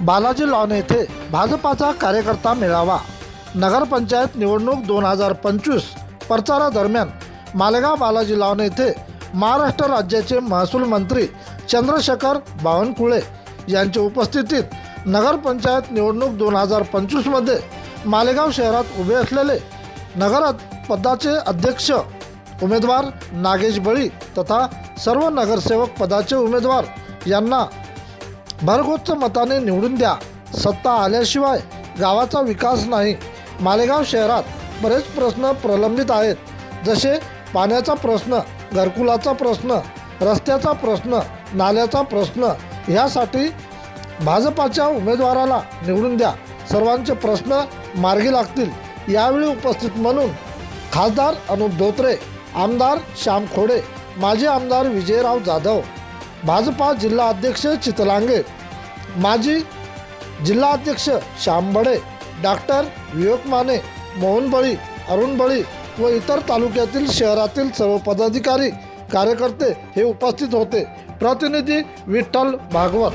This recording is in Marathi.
बालाजी लॉन येथे भाजपाचा कार्यकर्ता मेळावा. नगरपंचायत निवडणूक दोन हजार पंचवीस प्रचारादरम्यान मालेगाव बालाजी लॉन येथे महाराष्ट्र राज्याचे महसूल मंत्री चंद्रशेखर बावनकुळे यांच्या उपस्थितीत नगरपंचायत निवडणूक दोन हजार पंचवीसमध्ये मालेगाव शहरात उभे असलेले नगर पदाचे अध्यक्ष उमेदवार नागेश बळी तथा सर्व नगरसेवक पदाचे उमेदवार यांना भरघोस मताने निवडून द्या. सत्ता आल्याशिवाय गावाचा विकास नाही. मालेगाव शहरात बरेच प्रश्न प्रलंबित आहेत. जसे पाण्याचा प्रश्न घरकुलाचा प्रश्न रस्त्याचा प्रश्न नाल्याचा प्रश्न ह्यासाठी भाजपाच्या उमेदवाराला निवडून द्या. सर्वांचे प्रश्न मार्गी लागतील. यावेळी उपस्थित म्हणून खासदार अनुप धोत्रे आमदार श्याम खोडे माजी आमदार विजयराव जाधव भाजपा जिल्हा अध्यक्ष चितलांगे माजी जिल्हा अध्यक्ष श्याम बडे डॉक्टर विवेक माने मोहन बळी अरुण बळी व इतर तालुक्यातील शहरातील सर्व पदाधिकारी कार्यकर्ते हे उपस्थित होते. प्रतिनिधी विठ्ठल भागवत.